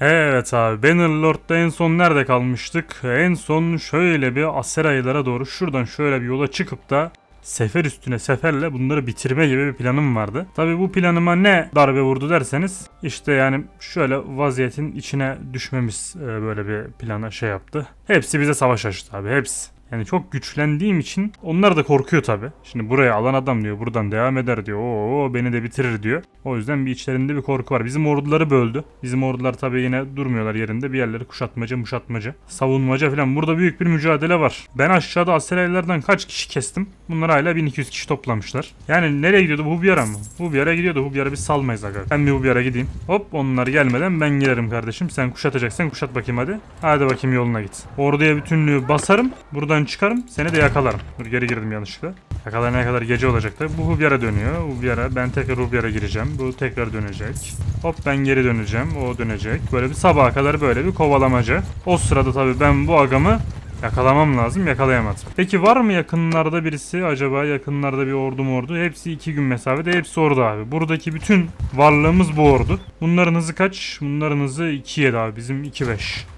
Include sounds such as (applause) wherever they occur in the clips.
Evet abi Bannerlord'da en son nerede kalmıştık? En son şöyle bir Aseraylara doğru şuradan şöyle bir yola çıkıp da sefer üstüne seferle bunları bitirme gibi bir planım vardı. Tabi bu planıma ne darbe vurdu derseniz işte yani şöyle vaziyetin içine düşmemiz e, böyle bir plana şey yaptı. Hepsi bize savaş açtı abi hepsi. Yani çok güçlendiğim için onlar da korkuyor tabi. Şimdi buraya alan adam diyor buradan devam eder diyor. Oo beni de bitirir diyor. O yüzden bir içlerinde bir korku var. Bizim orduları böldü. Bizim ordular tabi yine durmuyorlar yerinde. Bir yerleri kuşatmaca, muşatmaca, savunmaca falan. Burada büyük bir mücadele var. Ben aşağıda Aseraylılardan kaç kişi kestim? Bunlar hala 1200 kişi toplamışlar. Yani nereye gidiyordu? Bu bir yere mı? Bu bir yere gidiyordu. Bu bir yere biz salmayız aga. Ben bir bu bir yere gideyim. Hop onlar gelmeden ben giderim kardeşim. Sen kuşatacaksan kuşat bakayım hadi. Hadi bakayım yoluna git. Orduya bütünlüğü basarım. Buradan çıkarım. Seni de yakalarım. Dur geri girdim yanlışlıkla. Yakalanana kadar gece olacak da. Bu Hubyar'a dönüyor. Hubyar'a ben tekrar Hubyar'a gireceğim. Bu tekrar dönecek. Hop ben geri döneceğim. O dönecek. Böyle bir sabaha kadar böyle bir kovalamaca. O sırada tabii ben bu agamı Yakalamam lazım yakalayamadım. Peki var mı yakınlarda birisi acaba yakınlarda bir ordu mu ordu? Hepsi iki gün mesafede hepsi orada abi. Buradaki bütün varlığımız bu ordu. Bunların hızı kaç? Bunların hızı 2.7 abi bizim 2.5.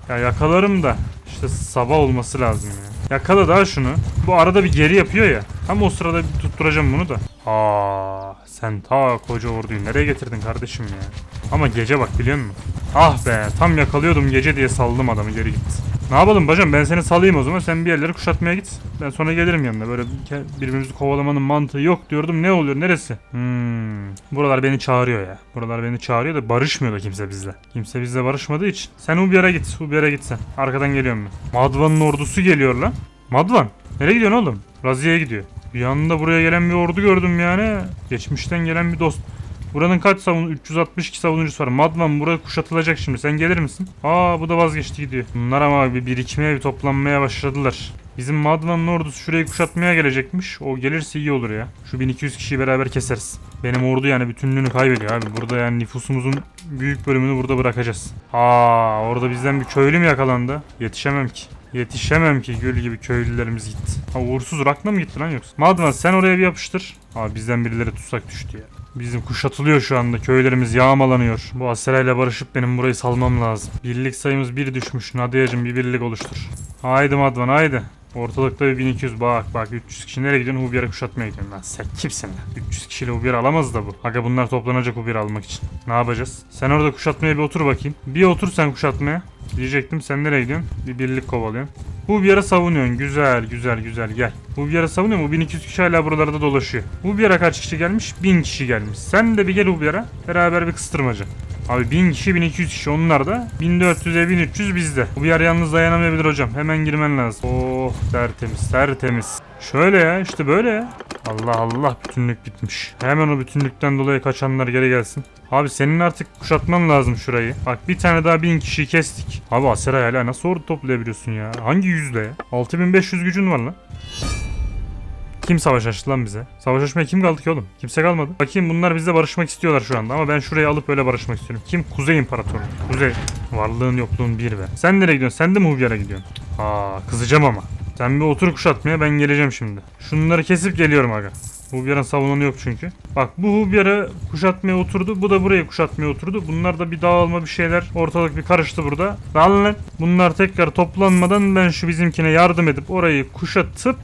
Ya yakalarım da işte sabah olması lazım ya. Yakala daha şunu. Bu arada bir geri yapıyor ya. Tam o sırada bir tutturacağım bunu da. Aa, sen ta koca orduyu nereye getirdin kardeşim ya? Ama gece bak biliyor musun? Ah be tam yakalıyordum gece diye saldım adamı geri gitti. Ne yapalım bacım ben seni salayım o zaman sen bir yerleri kuşatmaya git. Ben sonra gelirim yanına böyle birbirimizi kovalamanın mantığı yok diyordum ne oluyor neresi? Hmm. Buralar beni çağırıyor ya. Buralar beni çağırıyor da barışmıyor da kimse bizle. Kimse bizle barışmadığı için. Sen Ubiyar'a git Ubiyar'a git sen. Arkadan geliyorum ben. Madvan'ın ordusu geliyor lan. Madvan nereye gidiyorsun oğlum? Raziye'ye gidiyor. Bir anda buraya gelen bir ordu gördüm yani. Geçmişten gelen bir dost. Buranın kaç savun 362 savunucusu var. Madvan buraya kuşatılacak şimdi. Sen gelir misin? Aa bu da vazgeçti gidiyor. Bunlar ama bir birikmeye bir toplanmaya başladılar. Bizim Madvan'ın ordusu şurayı kuşatmaya gelecekmiş. O gelirse iyi olur ya. Şu 1200 kişiyi beraber keseriz. Benim ordu yani bütünlüğünü kaybediyor abi. Burada yani nüfusumuzun büyük bölümünü burada bırakacağız. Aa orada bizden bir köylü mü yakalandı? Yetişemem ki. Yetişemem ki gül gibi köylülerimiz gitti. Ha uğursuz Rakna mı gitti lan yoksa? Madvan sen oraya bir yapıştır. Abi bizden birileri tutsak düştü ya. Bizim kuşatılıyor şu anda. Köylerimiz yağmalanıyor. Bu ile barışıp benim burayı salmam lazım. Birlik sayımız bir düşmüş. Nadiyacım bir birlik oluştur. Haydi Madvan haydi. Ortalıkta bir 1200 bak bak 300 kişi nereye gidiyorsun? Hubiyar'a kuşatmaya gidiyorsun lan. Sen kimsin lan? 300 kişiyle Hubiyar alamaz da bu. Aga bunlar toplanacak Hubiyar almak için. Ne yapacağız? Sen orada kuşatmaya bir otur bakayım. Bir otur sen kuşatmaya. Diyecektim sen nereye gidiyorsun? Bir birlik kovalıyorsun. Yere savunuyorsun. Güzel güzel güzel gel. Yere savunuyor mu? 1200 kişi hala buralarda dolaşıyor. Yere kaç kişi gelmiş? 1000 kişi gelmiş. Sen de bir gel yere. Beraber bir kıstırmaca. Abi 1000 kişi 1200 kişi onlar da 1400'e 1300 bizde. Bu bir yer yalnız dayanamayabilir hocam. Hemen girmen lazım. Oh tertemiz tertemiz. Şöyle ya işte böyle ya. Allah Allah bütünlük bitmiş. Hemen o bütünlükten dolayı kaçanlar geri gelsin. Abi senin artık kuşatman lazım şurayı. Bak bir tane daha bin kişiyi kestik. Abi Aseray hala nasıl ordu toplayabiliyorsun ya? Hangi yüzle ya? 6500 gücün var lan. Kim savaş açtı lan bize? Savaş açmaya kim kaldı ki oğlum? Kimse kalmadı. Bakayım bunlar bizle barışmak istiyorlar şu anda ama ben şurayı alıp öyle barışmak istiyorum. Kim? Kuzey İmparatoru. Kuzey. Varlığın yokluğun bir be. Sen nereye gidiyorsun? Sen de mi Hubyar'a gidiyorsun? Aa kızacağım ama. Sen bir otur kuşatmaya ben geleceğim şimdi. Şunları kesip geliyorum aga. Hubyar'ın savunanı yok çünkü. Bak bu Hubyar'ı kuşatmaya oturdu. Bu da burayı kuşatmaya oturdu. Bunlar da bir dağılma bir şeyler. Ortalık bir karıştı burada. Lan. Bunlar tekrar toplanmadan ben şu bizimkine yardım edip orayı kuşatıp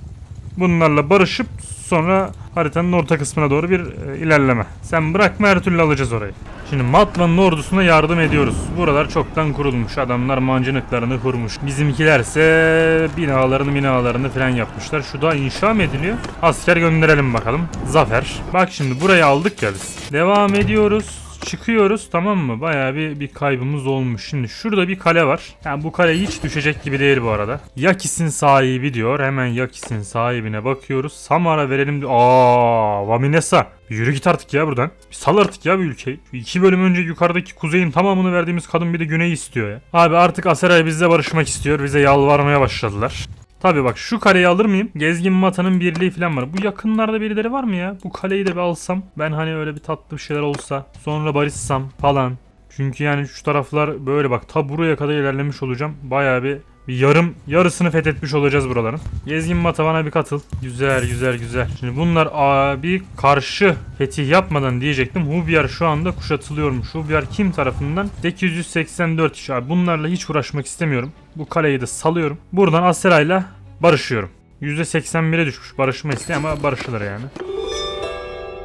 bunlarla barışıp sonra haritanın orta kısmına doğru bir e, ilerleme. Sen bırakma her türlü alacağız orayı. Şimdi Matvan'ın ordusuna yardım ediyoruz. Buralar çoktan kurulmuş. Adamlar mancınıklarını kurmuş. Bizimkilerse binalarını binalarını falan yapmışlar. Şu da inşa mı ediliyor? Asker gönderelim bakalım. Zafer. Bak şimdi burayı aldık ya biz. Devam ediyoruz. Çıkıyoruz tamam mı? Bayağı bir, bir kaybımız olmuş. Şimdi şurada bir kale var. Yani bu kale hiç düşecek gibi değil bu arada. Yakis'in sahibi diyor. Hemen Yakis'in sahibine bakıyoruz. Samara verelim diyor. Aa, Vaminesa. Yürü git artık ya buradan. Bir sal artık ya bu ülkeyi. İki bölüm önce yukarıdaki kuzeyin tamamını verdiğimiz kadın bir de güneyi istiyor ya. Abi artık Aseray bizle barışmak istiyor. Bize yalvarmaya başladılar. Tabi bak şu kareyi alır mıyım? Gezgin Mata'nın birliği falan var. Bu yakınlarda birileri var mı ya? Bu kaleyi de bir alsam. Ben hani öyle bir tatlı bir şeyler olsa. Sonra barışsam falan. Çünkü yani şu taraflar böyle bak ta buraya kadar ilerlemiş olacağım. Bayağı bir Bir yarım yarısını fethetmiş olacağız buraların. Gezgin Matavan'a bir katıl. Güzel güzel güzel. Şimdi bunlar aa, bir karşı fetih yapmadan diyecektim. Hubyar şu anda kuşatılıyormuş. Hubyar kim tarafından? 884 kişi. Abi bunlarla hiç uğraşmak istemiyorum. Bu kaleyi de salıyorum. Buradan Asera'yla barışıyorum. %81'e düşmüş barışma isteği ama barışılır yani.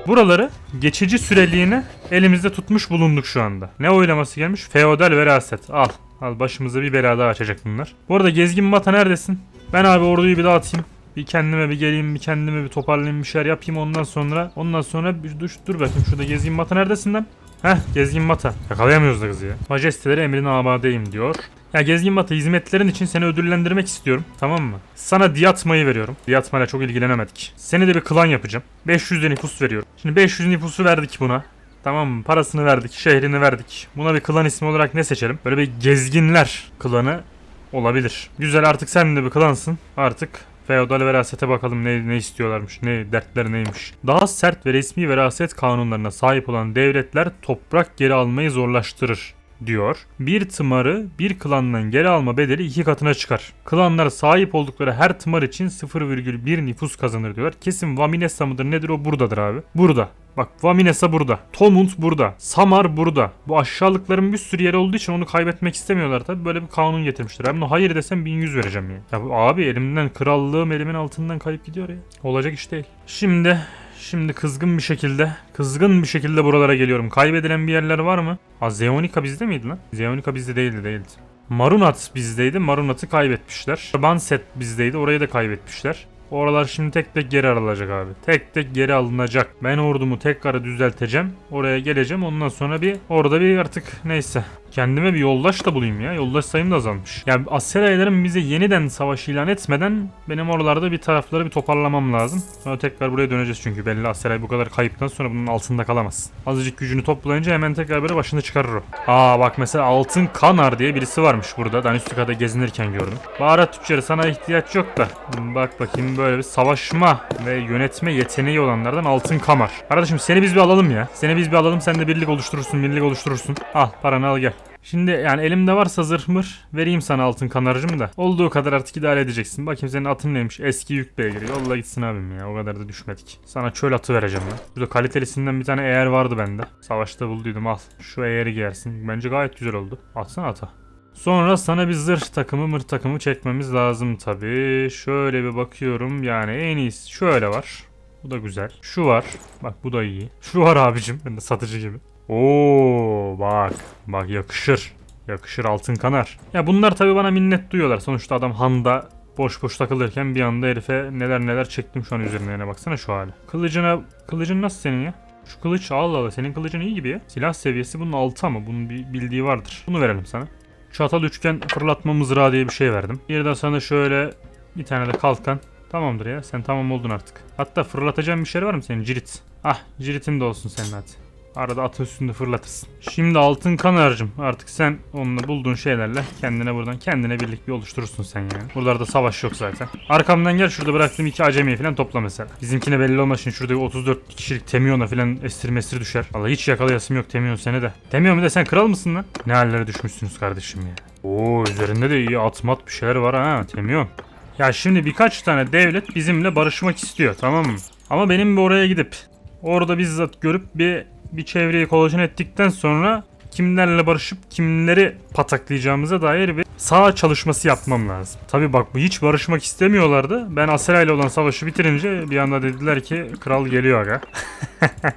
Buraları geçici süreliğine elimizde tutmuş bulunduk şu anda. Ne oylaması gelmiş? Feodal veraset. Al. Al başımıza bir bela daha açacak bunlar. Bu arada gezgin mata neredesin? Ben abi orduyu bir dağıtayım. Bir kendime bir geleyim, bir kendime bir toparlayayım, bir şeyler yapayım ondan sonra. Ondan sonra bir dur, dur bakayım şurada gezgin mata neredesin lan? Heh gezgin mata. Yakalayamıyoruz da kızı ya. Majesteleri emrine amadeyim diyor. Ya gezgin mata hizmetlerin için seni ödüllendirmek istiyorum. Tamam mı? Sana diyatmayı veriyorum. Diyatmayla çok ilgilenemedik. Seni de bir klan yapacağım. 500 de nüfus veriyorum. Şimdi 500 nüfusu verdik buna. Tamam? Parasını verdik, şehrini verdik. Buna bir klan ismi olarak ne seçelim? Böyle bir gezginler klanı olabilir. Güzel artık sen de bir klansın. Artık feodal verasete bakalım ne, ne istiyorlarmış, ne dertleri neymiş. Daha sert ve resmi veraset kanunlarına sahip olan devletler toprak geri almayı zorlaştırır diyor. Bir tımarı bir klandan geri alma bedeli iki katına çıkar. Klanlar sahip oldukları her tımar için 0,1 nüfus kazanır diyorlar. Kesin Vaminesa mıdır nedir o buradadır abi. Burada. Bak Vaminesa burada. Tomund burada. Samar burada. Bu aşağılıkların bir sürü yeri olduğu için onu kaybetmek istemiyorlar tabi. Böyle bir kanun getirmişler. Ben hayır desem 1100 vereceğim ya. Ya bu abi elimden krallığım elimin altından kayıp gidiyor ya. Olacak iş değil. Şimdi Şimdi kızgın bir şekilde, kızgın bir şekilde buralara geliyorum. Kaybedilen bir yerler var mı? Ha Zeonica bizde miydi lan? Zeonica bizde değildi değildi. Marunat bizdeydi. Marunat'ı kaybetmişler. Banset bizdeydi. Orayı da kaybetmişler. Oralar şimdi tek tek geri alınacak abi. Tek tek geri alınacak. Ben ordumu tekrar düzelteceğim. Oraya geleceğim. Ondan sonra bir orada bir artık neyse. Kendime bir yoldaş da bulayım ya. Yoldaş sayım da azalmış. Ya Aserayların bize yeniden savaş ilan etmeden benim oralarda bir tarafları bir toparlamam lazım. Sonra tekrar buraya döneceğiz çünkü belli Aseray bu kadar kayıptan sonra bunun altında kalamaz. Azıcık gücünü toplayınca hemen tekrar böyle başını çıkarır o. Aa bak mesela Altın Kanar diye birisi varmış burada. Danüstika'da gezinirken gördüm. Baharat tüccarı sana ihtiyaç yok da. Bak bakayım böyle bir savaşma ve yönetme yeteneği olanlardan Altın Kamar. Kardeşim seni biz bir alalım ya. Seni biz bir alalım sen de birlik oluşturursun, birlik oluşturursun. Al paranı al gel. Şimdi yani elimde varsa zırh mır vereyim sana altın kanarcım da. Olduğu kadar artık idare edeceksin. Bakayım senin atın neymiş? Eski yük beygiri. Yolla gitsin abim ya. O kadar da düşmedik. Sana çöl atı vereceğim ben. Şurada kalitelisinden bir tane eğer vardı bende. Savaşta bulduydum al. Şu eğeri giyersin. Bence gayet güzel oldu. Atsana ata. Sonra sana bir zırh takımı mır takımı çekmemiz lazım tabii. Şöyle bir bakıyorum yani en iyisi şöyle var. Bu da güzel. Şu var. Bak bu da iyi. Şu var abicim. Ben de satıcı gibi. Oo bak. Bak yakışır. Yakışır altın kanar. Ya bunlar tabii bana minnet duyuyorlar. Sonuçta adam handa boş boş takılırken bir anda herife neler neler çektim şu an üzerine yani baksana şu hali. Kılıcına kılıcın nasıl senin ya? Şu kılıç Allah Allah senin kılıcın iyi gibi ya. Silah seviyesi bunun altı ama bunun bir bildiği vardır. Bunu verelim sana. Çatal üçgen fırlatma mızrağı diye bir şey verdim. Bir de sana şöyle bir tane de kalkan. Tamamdır ya sen tamam oldun artık. Hatta fırlatacağım bir şey var mı senin cirit? Ah ciritin de olsun senin hadi. Arada atın üstünde fırlatırsın. Şimdi altın kanarcım artık sen onunla bulduğun şeylerle kendine buradan kendine birlik bir oluşturursun sen yani. Buralarda savaş yok zaten. Arkamdan gel şurada bıraktığım iki acemiyi falan topla mesela. Bizimkine belli olmaz şimdi şurada bir 34 kişilik Temion'a falan esir mesir düşer. Valla hiç yakalayasım yok Temion seni de. Temion bir de sen kral mısın lan? Ne hallere düşmüşsünüz kardeşim ya. Oo üzerinde de iyi atmat bir şeyler var ha Temion. Ya şimdi birkaç tane devlet bizimle barışmak istiyor tamam mı? Ama benim bir oraya gidip orada bizzat görüp bir bir çevreyi kolajen ettikten sonra kimlerle barışıp kimleri pataklayacağımıza dair bir sağ çalışması yapmam lazım. Tabi bak bu hiç barışmak istemiyorlardı. Ben Asera ile olan savaşı bitirince bir anda dediler ki kral geliyor aga. (laughs)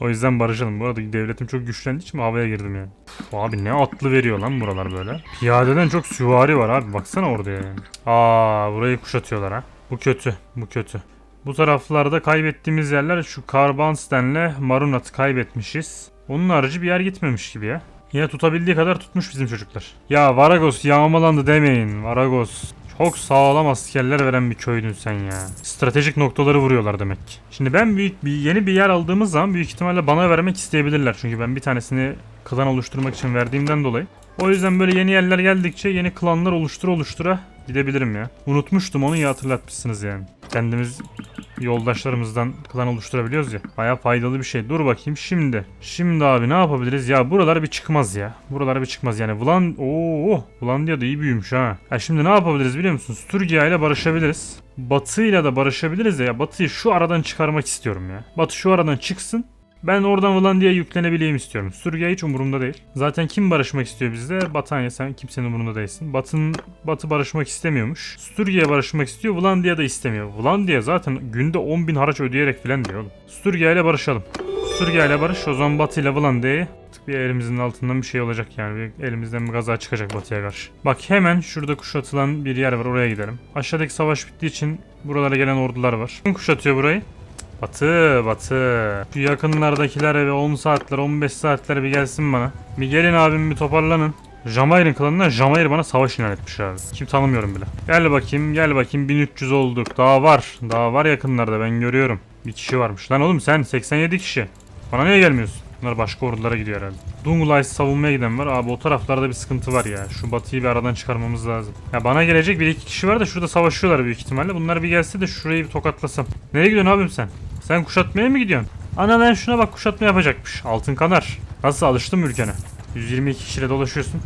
o yüzden barışalım. Bu arada devletim çok güçlendiği için havaya girdim yani. Uf, abi ne atlı veriyor lan buralar böyle. Piyadeden çok süvari var abi. Baksana orada yani. Aa burayı kuşatıyorlar ha. Bu kötü. Bu kötü. Bu taraflarda kaybettiğimiz yerler şu Karbansten'le Marunat'ı kaybetmişiz. Onun harici bir yer gitmemiş gibi ya. Yine tutabildiği kadar tutmuş bizim çocuklar. Ya Varagos yağmalandı demeyin. Varagos çok sağlam askerler veren bir köydün sen ya. Stratejik noktaları vuruyorlar demek. Şimdi ben büyük bir yeni bir yer aldığımız zaman büyük ihtimalle bana vermek isteyebilirler. Çünkü ben bir tanesini klan oluşturmak için verdiğimden dolayı. O yüzden böyle yeni yerler geldikçe yeni klanlar oluştura oluştura Gidebilirim ya. Unutmuştum onu iyi hatırlatmışsınız yani. Kendimiz yoldaşlarımızdan klan oluşturabiliyoruz ya. Baya faydalı bir şey. Dur bakayım şimdi. Şimdi abi ne yapabiliriz? Ya buralar bir çıkmaz ya. Buralar bir çıkmaz yani. Vlan Oo, Vlandia da iyi büyümüş ha. Ya şimdi ne yapabiliriz biliyor musun? Sturgia ile barışabiliriz. Batı ile de barışabiliriz ya. Batı'yı şu aradan çıkarmak istiyorum ya. Batı şu aradan çıksın. Ben oradan Vlandia'ya yüklenebileyim istiyorum. Sturgia hiç umurumda değil. Zaten kim barışmak istiyor bizde? Batanya sen kimsenin umurunda değilsin. Batın Batı barışmak istemiyormuş. Sturgia'ya barışmak istiyor. Vlandia da istemiyor. Vlandia zaten günde 10.000 haraç ödeyerek filan diyor oğlum. Sturgia ile barışalım. Sturgia ile barış o zaman Batı ile Vlandia'yı artık bir elimizin altından bir şey olacak yani. Bir elimizden bir gaza çıkacak Batı'ya karşı. Bak hemen şurada kuşatılan bir yer var oraya gidelim. Aşağıdaki savaş bittiği için buralara gelen ordular var. Kim kuşatıyor burayı? Batı, Batı. Şu yakınlardakiler eve 10 saatler, 15 saatler bir gelsin bana. Bir gelin abim bir toparlanın. Jamair'in klanından Jamair bana savaş ilan etmiş abi. Kim tanımıyorum bile. Gel bakayım, gel bakayım 1300 olduk. Daha var. Daha var yakınlarda ben görüyorum. Bir kişi varmış. Lan oğlum sen 87 kişi. Bana niye gelmiyorsun? Bunlar başka ordulara gidiyor herhalde. Dungulay savunmaya giden var. Abi o taraflarda bir sıkıntı var ya. Şu batıyı bir aradan çıkarmamız lazım. Ya bana gelecek bir iki kişi var da şurada savaşıyorlar büyük ihtimalle. Bunlar bir gelse de şurayı bir tokatlasam. Nereye gidiyorsun abim sen? Sen kuşatmaya mı gidiyorsun? Ana ben şuna bak kuşatma yapacakmış. Altın kanar. Nasıl alıştın mı ülkene? 122 kişiyle dolaşıyorsun.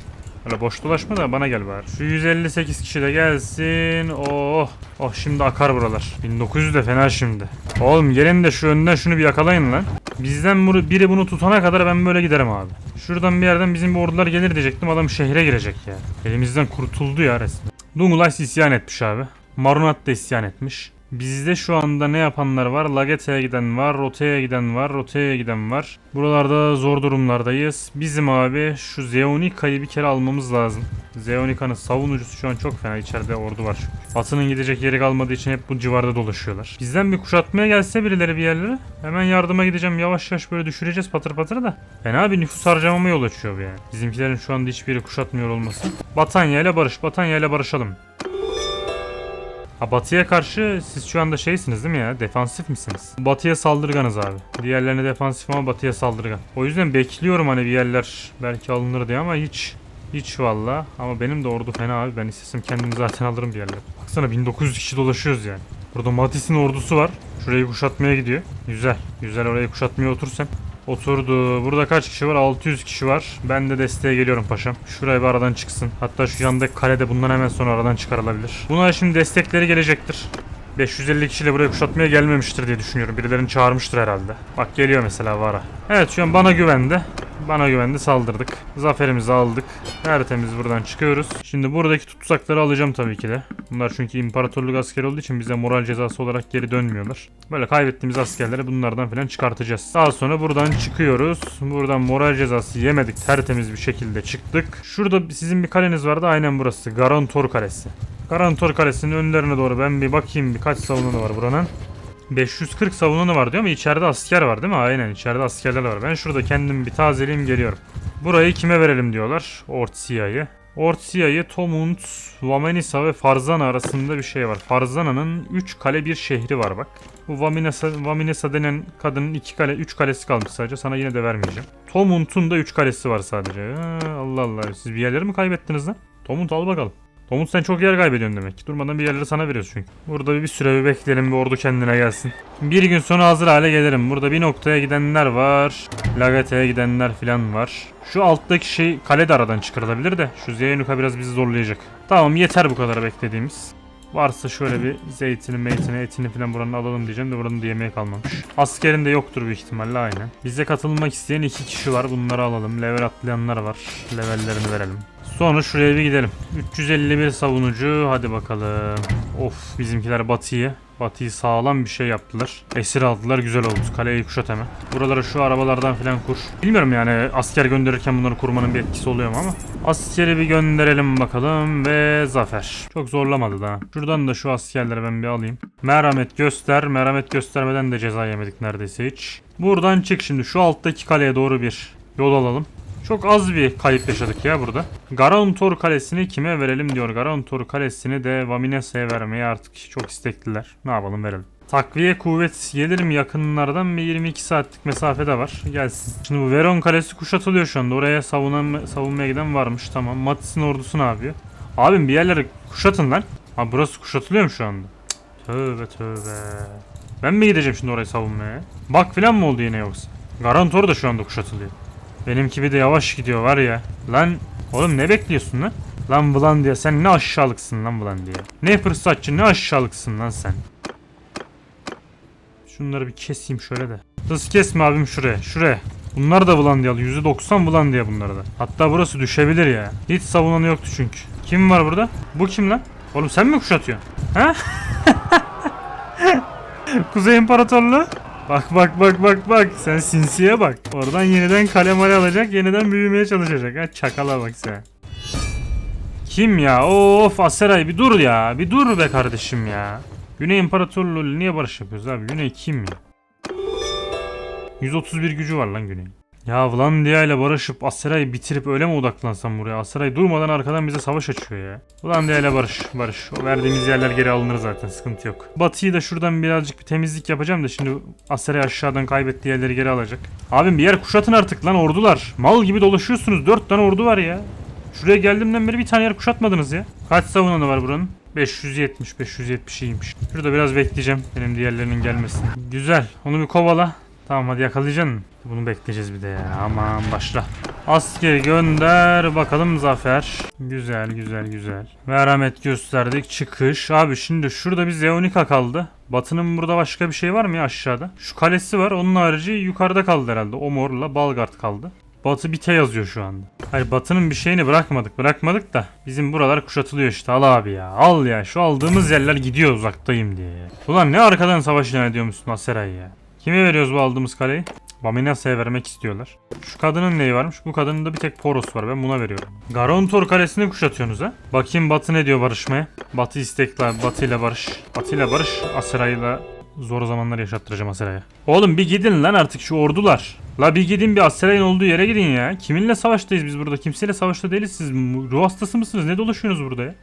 Öyle boş dolaşma da bana gel bari. Şu 158 kişi de gelsin. Oh. Oh şimdi akar buralar. 1900 de fena şimdi. Oğlum gelin de şu önden şunu bir yakalayın lan. Bizden bunu, biri bunu tutana kadar ben böyle giderim abi. Şuradan bir yerden bizim bir ordular gelir diyecektim. Adam şehre girecek ya. Elimizden kurtuldu ya resmen. Dungulays isyan etmiş abi. Marunat da isyan etmiş. Bizde şu anda ne yapanlar var? Lagete'ye giden var, Rote'ye giden var, Rote'ye giden var. Buralarda zor durumlardayız. Bizim abi şu Zeonika'yı bir kere almamız lazım. Zeonika'nın savunucusu şu an çok fena. içeride ordu var çünkü. Batı'nın gidecek yeri kalmadığı için hep bu civarda dolaşıyorlar. Bizden bir kuşatmaya gelse birileri bir yerlere hemen yardıma gideceğim. Yavaş yavaş böyle düşüreceğiz patır patır da. Fena bir nüfus harcamama yol açıyor bu yani. Bizimkilerin şu anda hiçbiri kuşatmıyor olması. Batanya ile barış. Batanya ile barışalım. Ha Batı'ya karşı siz şu anda şeysiniz değil mi ya? Defansif misiniz? Batı'ya saldırganız abi. Diğerlerine defansif ama Batı'ya saldırgan. O yüzden bekliyorum hani bir yerler belki alınır diye ama hiç hiç valla. Ama benim de ordu fena abi. Ben istesem kendimi zaten alırım bir yerlere. Baksana 1900 kişi dolaşıyoruz yani. Burada Matis'in ordusu var. Şurayı kuşatmaya gidiyor. Güzel. Güzel orayı kuşatmaya otursan. Oturdu. Burada kaç kişi var? 600 kişi var. Ben de desteğe geliyorum paşam. Şuraya bir aradan çıksın. Hatta şu yandaki kalede bundan hemen sonra aradan çıkarılabilir. Buna şimdi destekleri gelecektir. 550 kişiyle buraya kuşatmaya gelmemiştir diye düşünüyorum. Birilerini çağırmıştır herhalde. Bak geliyor mesela Vara. Evet şu an bana güvendi. Bana güvendi saldırdık. Zaferimizi aldık. Tertemiz buradan çıkıyoruz. Şimdi buradaki tutsakları alacağım tabii ki de. Bunlar çünkü imparatorluk askeri olduğu için bize moral cezası olarak geri dönmüyorlar. Böyle kaybettiğimiz askerleri bunlardan falan çıkartacağız. Daha sonra buradan çıkıyoruz. Buradan moral cezası yemedik. Tertemiz bir şekilde çıktık. Şurada sizin bir kaleniz vardı. Aynen burası. Garantor Kalesi. Garantor Kalesi'nin önlerine doğru ben bir bakayım birkaç savunanı var buranın. 540 savunanı var diyor ama içeride asker var değil mi? Aynen içeride askerler var. Ben şurada kendimi bir tazeleyeyim geliyorum. Burayı kime verelim diyorlar? Ortsia'yı. Ortsia'yı Tomund, Vamenisa ve Farzana arasında bir şey var. Farzana'nın 3 kale bir şehri var bak. Bu Vaminesa, Vaminesa denen kadının 2 kale 3 kalesi kalmış sadece. Sana yine de vermeyeceğim. Tomund'un da 3 kalesi var sadece. Ha, Allah Allah. Siz bir yerleri mi kaybettiniz lan? Tomund al bakalım. Tomut sen çok yer kaybediyorsun demek. Durmadan bir yerleri sana veriyoruz çünkü. Burada bir süre bir bekleyelim bir ordu kendine gelsin. Bir gün sonra hazır hale gelirim. Burada bir noktaya gidenler var. Lagate'ye gidenler falan var. Şu alttaki şey kale de aradan çıkarılabilir de. Şu Zeynuka biraz bizi zorlayacak. Tamam yeter bu kadar beklediğimiz. Varsa şöyle bir zeytini, meytini, etini falan buranın alalım diyeceğim de buranın da yemeğe kalmamış. Askerin de yoktur büyük ihtimalle aynen. Bize katılmak isteyen iki kişi var. Bunları alalım. Level atlayanlar var. Levellerini verelim. Sonra şuraya bir gidelim. 351 savunucu. Hadi bakalım. Of bizimkiler Batı'yı. Batı'yı sağlam bir şey yaptılar. Esir aldılar güzel oldu. Kaleyi kuşat hemen. Buralara şu arabalardan falan kur. Bilmiyorum yani asker gönderirken bunları kurmanın bir etkisi oluyor mu ama. Askeri bir gönderelim bakalım ve zafer. Çok zorlamadı da. Şuradan da şu askerleri ben bir alayım. Merhamet göster. Merhamet göstermeden de ceza yemedik neredeyse hiç. Buradan çık şimdi şu alttaki kaleye doğru bir yol alalım. Çok az bir kayıp yaşadık ya burada. Garantor Kalesi'ni kime verelim diyor. Garantor Kalesi'ni de Vaminesa'ya vermeye artık çok istekliler. Ne yapalım verelim. Takviye kuvvet gelir mi yakınlardan bir 22 saatlik mesafede var. Gelsin. Şimdi bu Veron Kalesi kuşatılıyor şu anda. Oraya savunan, savunmaya giden varmış. Tamam. Matis'in ordusu ne yapıyor? Abim bir yerleri kuşatın lan. Ha burası kuşatılıyor mu şu anda? Tövbe tövbe. Ben mi gideceğim şimdi orayı savunmaya? Bak filan mı oldu yine yoksa? Garantor da şu anda kuşatılıyor. Benimki bir de yavaş gidiyor var ya. Lan oğlum ne bekliyorsun lan? Lan Vlan diye sen ne aşağılıksın lan Vlan diye. Ne fırsatçı ne aşağılıksın lan sen. Şunları bir keseyim şöyle de. Hız kesme abim şuraya şuraya. Bunlar da Vlandiyalı. %90 Vlandiya bunlar da. Hatta burası düşebilir ya. Hiç savunanı yoktu çünkü. Kim var burada? Bu kim lan? Oğlum sen mi kuşatıyorsun? Ha? (laughs) Kuzey İmparatorluğu. Bak bak bak bak bak. Sen sinsiye bak. Oradan yeniden kale male alacak. Yeniden büyümeye çalışacak. Ha çakala bak sen. Kim ya? Of Aseray bir dur ya. Bir dur be kardeşim ya. Güney İmparatorluğu niye barış yapıyoruz abi? Güney kim ya? 131 gücü var lan Güney. Ya Vlandia ile barışıp Aseray'ı bitirip öyle mi odaklansam buraya? Aseray durmadan arkadan bize savaş açıyor ya. Vlandia ile barış, barış. O verdiğimiz yerler geri alınır zaten sıkıntı yok. Batı'yı da şuradan birazcık bir temizlik yapacağım da şimdi Aseray aşağıdan kaybettiği yerleri geri alacak. Abim bir yer kuşatın artık lan ordular. Mal gibi dolaşıyorsunuz. 4 tane ordu var ya. Şuraya geldiğimden beri bir tane yer kuşatmadınız ya. Kaç savunanı var buranın? 570 570 iyiymiş. Şurada biraz bekleyeceğim benim diğerlerinin gelmesini. Güzel. Onu bir kovala. Tamam hadi yakalayacaksın. Bunu bekleyeceğiz bir de ya. Aman başla. Asker gönder bakalım zafer. Güzel güzel güzel. Merhamet gösterdik. Çıkış. Abi şimdi şurada bir Zeonika kaldı. Batı'nın burada başka bir şey var mı ya aşağıda? Şu kalesi var. Onun harici yukarıda kaldı herhalde. Omor'la Balgard kaldı. Batı bite yazıyor şu anda. Hayır Batı'nın bir şeyini bırakmadık. Bırakmadık da bizim buralar kuşatılıyor işte. Al abi ya. Al ya. Şu aldığımız yerler gidiyor uzaktayım diye. Ulan ne arkadan savaş ilan ediyormuşsun Aseray ya. Kime veriyoruz bu aldığımız kaleyi? Baminasa'ya vermek istiyorlar. Şu kadının neyi varmış? Bu kadının da bir tek Poros var. Ben buna veriyorum. Garontor kalesini kuşatıyorsunuz ha? Bakayım Batı ne diyor barışmaya? Batı istekli abi. Batı ile barış. Batı ile barış. Aseray'la zor zamanlar yaşattıracağım Aseray'a. Oğlum bir gidin lan artık şu ordular. La bir gidin bir Aseray'ın olduğu yere gidin ya. Kiminle savaştayız biz burada? Kimseyle savaşta değiliz siz. Ruh hastası mısınız? Ne dolaşıyorsunuz burada ya?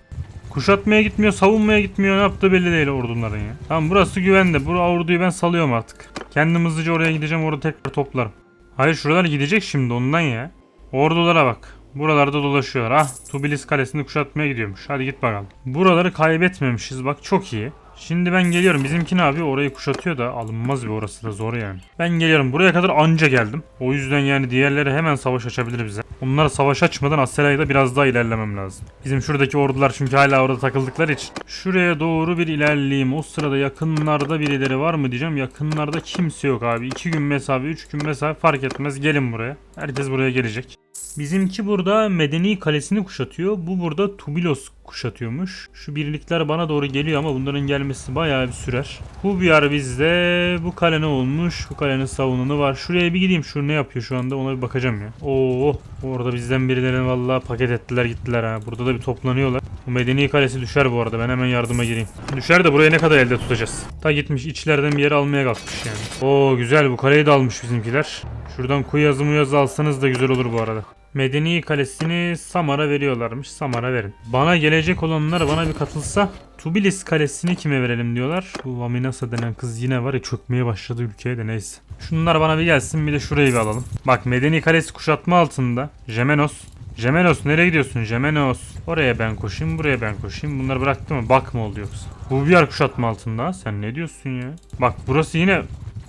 Kuşatmaya gitmiyor, savunmaya gitmiyor. Ne yaptığı belli değil ordunların ya. Tamam burası güvende. Bu orduyu ben salıyorum artık. Kendim hızlıca oraya gideceğim. Orada tekrar toplarım. Hayır şuralar gidecek şimdi ondan ya. Ordulara bak. Buralarda dolaşıyorlar. Ah Tubilis kalesini kuşatmaya gidiyormuş. Hadi git bakalım. Buraları kaybetmemişiz. Bak çok iyi. Şimdi ben geliyorum. Bizimki ne yapıyor? Orayı kuşatıyor da alınmaz bir orası da zor yani. Ben geliyorum. Buraya kadar anca geldim. O yüzden yani diğerleri hemen savaş açabilir bize. Onlara savaş açmadan Aseray'da biraz daha ilerlemem lazım. Bizim şuradaki ordular çünkü hala orada takıldıkları için. Şuraya doğru bir ilerleyeyim. O sırada yakınlarda birileri var mı diyeceğim. Yakınlarda kimse yok abi. 2 gün mesafe, 3 gün mesafe fark etmez. Gelin buraya. Herkes buraya gelecek. Bizimki burada Medeni Kalesi'ni kuşatıyor. Bu burada Tubilos kuşatıyormuş. Şu birlikler bana doğru geliyor ama bunların gelmesi bayağı bir sürer. Yer bizde. Bu kale ne olmuş? Bu kalenin savunanı var. Şuraya bir gideyim. Şu ne yapıyor şu anda ona bir bakacağım ya. Oo, orada bizden birilerini vallahi paket ettiler gittiler ha. Burada da bir toplanıyorlar. Bu Medeni Kalesi düşer bu arada. Ben hemen yardıma gireyim. Düşer de buraya ne kadar elde tutacağız? Ta gitmiş içlerden bir yere almaya kalkmış yani. Oo güzel bu kaleyi de almış bizimkiler. Şuradan kuyazı muyazı alsanız da güzel olur bu arada. Medeni Kalesi'ni Samar'a veriyorlarmış. Samar'a verin. Bana gelecek olanlar bana bir katılsa Tubilis Kalesi'ni kime verelim diyorlar. Bu Vaminasa denen kız yine var ya çökmeye başladı ülkeye de neyse. Şunlar bana bir gelsin bir de şurayı bir alalım. Bak Medeni Kalesi kuşatma altında. Jemenos. Jemenos nereye gidiyorsun Jemenos? Oraya ben koşayım buraya ben koşayım. Bunları bıraktı mı? Bak mı oldu yoksa? Bu bir yer kuşatma altında. Sen ne diyorsun ya? Bak burası yine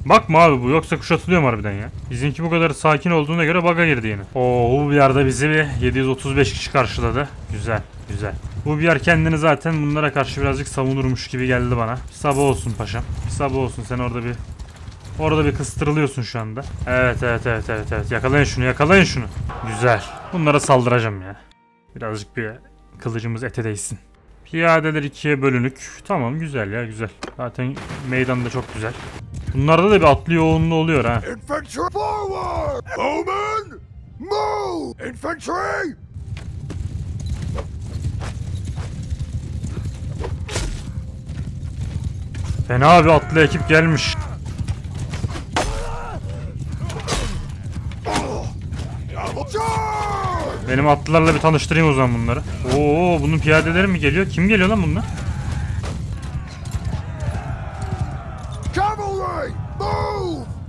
Bakma abi bu yoksa kuşatılıyor mu harbiden ya? Bizimki bu kadar sakin olduğuna göre baga girdi yine. Oo bu bir yerde bizi bir 735 kişi karşıladı. Güzel güzel. Bu bir yer kendini zaten bunlara karşı birazcık savunurmuş gibi geldi bana. Sabah olsun paşam. Sabah olsun sen orada bir Orada bir kıstırılıyorsun şu anda. Evet evet evet evet evet. Yakalayın şunu yakalayın şunu. Güzel. Bunlara saldıracağım ya. Birazcık bir kılıcımız ete değsin. Piyadeler ikiye bölünük. Tamam güzel ya güzel. Zaten meydanda çok güzel. Bunlarda da bir atlı yoğunluğu oluyor ha. Infantry forward! Bowman! Move! Infantry! Fena bir atlı ekip gelmiş. Benim atlılarla bir tanıştırayım o zaman bunları. Oo bunun piyadeleri mi geliyor? Kim geliyor lan bunlar?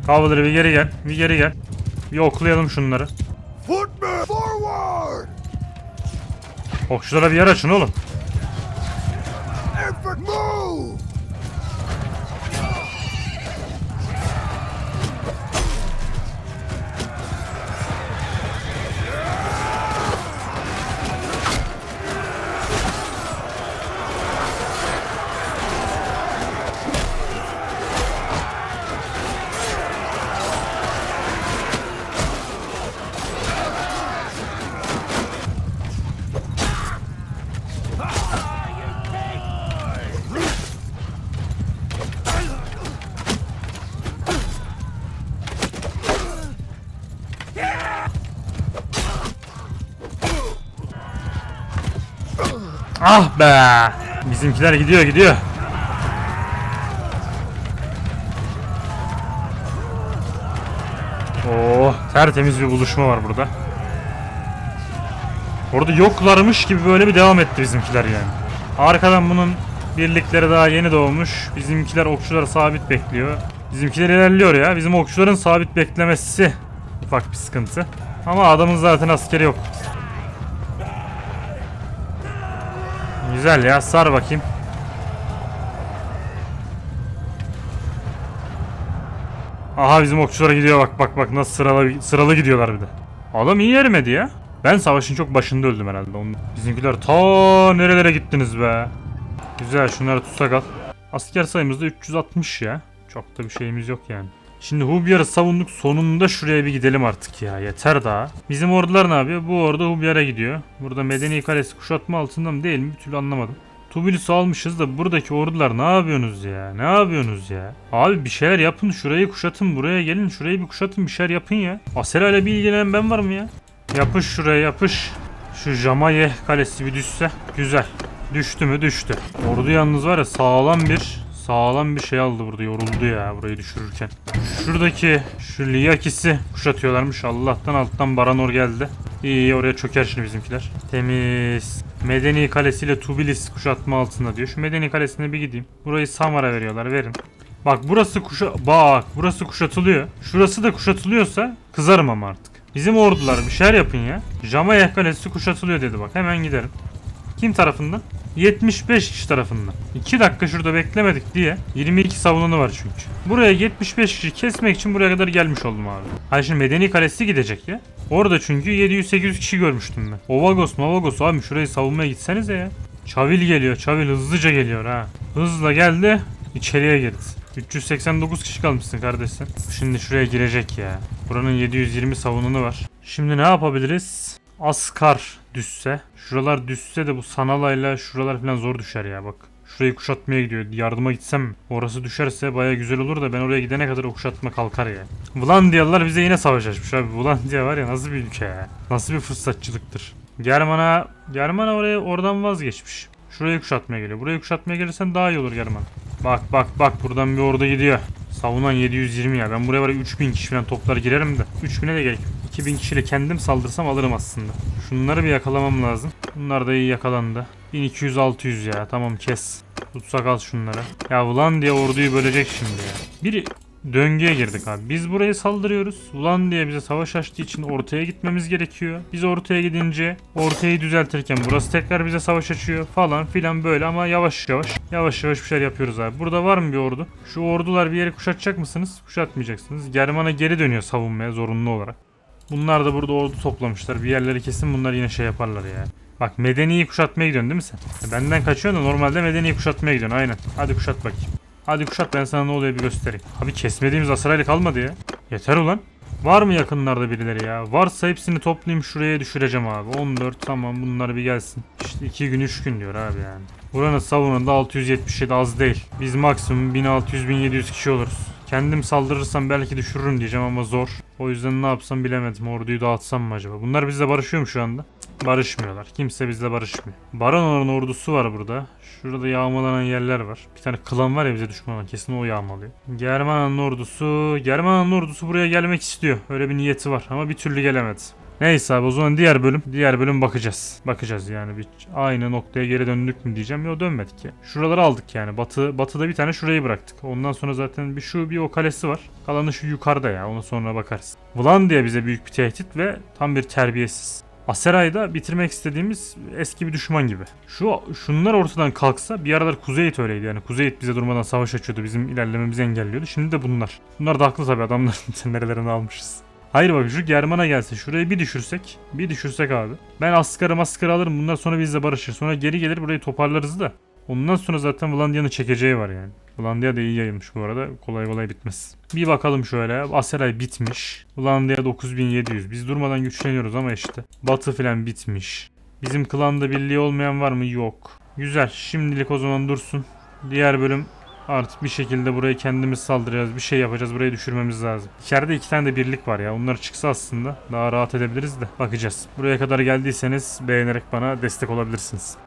Kavaları bir geri gel. Bir geri gel. Bir oklayalım şunları. Forward! Okçulara bir yer açın oğlum. Ah be. Bizimkiler gidiyor gidiyor. Oh tertemiz bir buluşma var burada. Orada yoklarmış gibi böyle bir devam etti bizimkiler yani. Arkadan bunun birlikleri daha yeni doğmuş. Bizimkiler okçuları sabit bekliyor. Bizimkiler ilerliyor ya. Bizim okçuların sabit beklemesi ufak bir sıkıntı. Ama adamın zaten askeri yok. Güzel ya sar bakayım. Aha bizim okçulara gidiyor bak bak bak nasıl sıralı sıralı gidiyorlar bir de. Adam iyi yerimedi ya. Ben savaşın çok başında öldüm herhalde. Bizimkiler ta nerelere gittiniz be. Güzel şunları tutsak al. Asker sayımız da 360 ya. Çok da bir şeyimiz yok yani. Şimdi Hubyar'ı savunduk sonunda şuraya bir gidelim artık ya yeter daha. Bizim ordular ne yapıyor? Bu ordu Hubyar'a gidiyor. Burada Medeni Kalesi kuşatma altında mı değil mi bir türlü anlamadım. Tbilis'i almışız da buradaki ordular ne yapıyorsunuz ya? Ne yapıyorsunuz ya? Abi bir şeyler yapın şurayı kuşatın buraya gelin şurayı bir kuşatın bir şeyler yapın ya. Asera ile bir ilgilenen ben varım ya. Yapış şuraya yapış. Şu Jamaye kalesi bir düşse güzel. Düştü mü düştü. Ordu yalnız var ya sağlam bir sağlam bir şey aldı burada yoruldu ya burayı düşürürken. Şuradaki şu Liyakis'i kuşatıyorlarmış. Allah'tan alttan Baranor geldi. İyi oraya çöker şimdi bizimkiler. Temiz. Medeni Kalesi ile Tubilis kuşatma altında diyor. Şu Medeni Kalesi'ne bir gideyim. Burayı Samar'a veriyorlar verin. Bak burası kuşa bak burası kuşatılıyor. Şurası da kuşatılıyorsa kızarım ama artık. Bizim ordular bir şeyler yapın ya. Jamaya Kalesi kuşatılıyor dedi bak hemen giderim. Kim tarafından? 75 kişi tarafından. 2 dakika şurada beklemedik diye 22 savunanı var çünkü. Buraya 75 kişi kesmek için buraya kadar gelmiş oldum abi. Hayır şimdi Medeni Kalesi gidecek ya. Orada çünkü 700-800 kişi görmüştüm ben. Ovagos Mavagos abi şurayı savunmaya gitsenize ya. Çavil geliyor Çavil hızlıca geliyor ha. Hızla geldi içeriye girdi. 389 kişi kalmışsın kardeşim. Şimdi şuraya girecek ya. Buranın 720 savunanı var. Şimdi ne yapabiliriz? Askar düşse. Şuralar düşse de bu sanalayla şuralar falan zor düşer ya bak. Şurayı kuşatmaya gidiyor. Yardıma gitsem? Orası düşerse baya güzel olur da ben oraya gidene kadar o kuşatma kalkar ya. Vlandiyalılar bize yine savaş açmış abi. Vlandiya var ya nasıl bir ülke ya. Nasıl bir fırsatçılıktır. Germana, Germana oraya oradan vazgeçmiş. Şurayı kuşatmaya geliyor. Burayı kuşatmaya gelirsen daha iyi olur German. Bak bak bak buradan bir ordu gidiyor. Savunan 720 ya. Ben buraya var ya 3000 kişi falan toplar girerim de. 3000'e de gerek yok. 2000 kişiyle kendim saldırsam alırım aslında. Şunları bir yakalamam lazım. Bunlar da iyi yakalandı. 1200-600 ya. Tamam kes. Tutsak al şunları. Ya ulan diye orduyu bölecek şimdi ya. Biri döngüye girdik abi. Biz buraya saldırıyoruz. Ulan diye bize savaş açtığı için ortaya gitmemiz gerekiyor. Biz ortaya gidince ortayı düzeltirken burası tekrar bize savaş açıyor falan filan böyle ama yavaş yavaş yavaş yavaş bir şeyler yapıyoruz abi. Burada var mı bir ordu? Şu ordular bir yere kuşatacak mısınız? Kuşatmayacaksınız. Germana geri dönüyor savunmaya zorunlu olarak. Bunlar da burada ordu toplamışlar. Bir yerleri kesin bunlar yine şey yaparlar ya. Bak medeniyi kuşatmaya gidiyorsun değil mi sen? Benden kaçıyorsun da normalde medeniyi kuşatmaya gidiyorsun aynen. Hadi kuşat bakayım. Hadi kuşat ben sana ne oluyor bir göstereyim. Abi kesmediğimiz asırayla kalmadı ya. Yeter ulan. Var mı yakınlarda birileri ya? Varsa hepsini toplayayım şuraya düşüreceğim abi. 14 tamam bunlar bir gelsin. İşte 2 gün 3 gün diyor abi yani. Buranın savununda 677 az değil. Biz maksimum 1600-1700 kişi oluruz. Kendim saldırırsam belki düşürürüm diyeceğim ama zor. O yüzden ne yapsam bilemedim. Orduyu dağıtsam mı acaba? Bunlar bizle barışıyor mu şu anda? Barışmıyorlar. Kimse bizle barışmıyor. Baronor'un ordusu var burada. Şurada yağmalanan yerler var. Bir tane klan var ya bize düşman olan. Kesin o yağmalıyor. Germana'nın ordusu... Germana'nın ordusu buraya gelmek istiyor. Öyle bir niyeti var ama bir türlü gelemedi. Neyse abi o zaman diğer bölüm. Diğer bölüm bakacağız. Bakacağız yani bir aynı noktaya geri döndük mü diyeceğim. Yok dönmedik ya. Şuraları aldık yani. Batı batıda bir tane şurayı bıraktık. Ondan sonra zaten bir şu bir o kalesi var. Kalanı şu yukarıda ya. Ona sonra bakarız. Vlan diye bize büyük bir tehdit ve tam bir terbiyesiz. Aseray'da bitirmek istediğimiz eski bir düşman gibi. Şu şunlar ortadan kalksa bir aralar Kuzeyit öyleydi yani. Kuzeyit bize durmadan savaş açıyordu. Bizim ilerlememizi engelliyordu. Şimdi de bunlar. Bunlar da haklı tabii adamların (laughs) nerelerini almışız. Hayır bak şu German'a gelse şurayı bir düşürsek. Bir düşürsek abi. Ben askarı maskarı alırım. Bunlar sonra bizle barışır. Sonra geri gelir burayı toparlarız da. Ondan sonra zaten Vlandia'nın çekeceği var yani. Vlandia da iyi yayılmış bu arada. Kolay kolay bitmez. Bir bakalım şöyle. Aseray bitmiş. Vlandia 9700. Biz durmadan güçleniyoruz ama işte. Batı filan bitmiş. Bizim klanda birliği olmayan var mı? Yok. Güzel. Şimdilik o zaman dursun. Diğer bölüm artık bir şekilde burayı kendimiz saldıracağız. Bir şey yapacağız. Burayı düşürmemiz lazım. İçeride iki tane de birlik var ya. Onlar çıksa aslında daha rahat edebiliriz de. Bakacağız. Buraya kadar geldiyseniz beğenerek bana destek olabilirsiniz.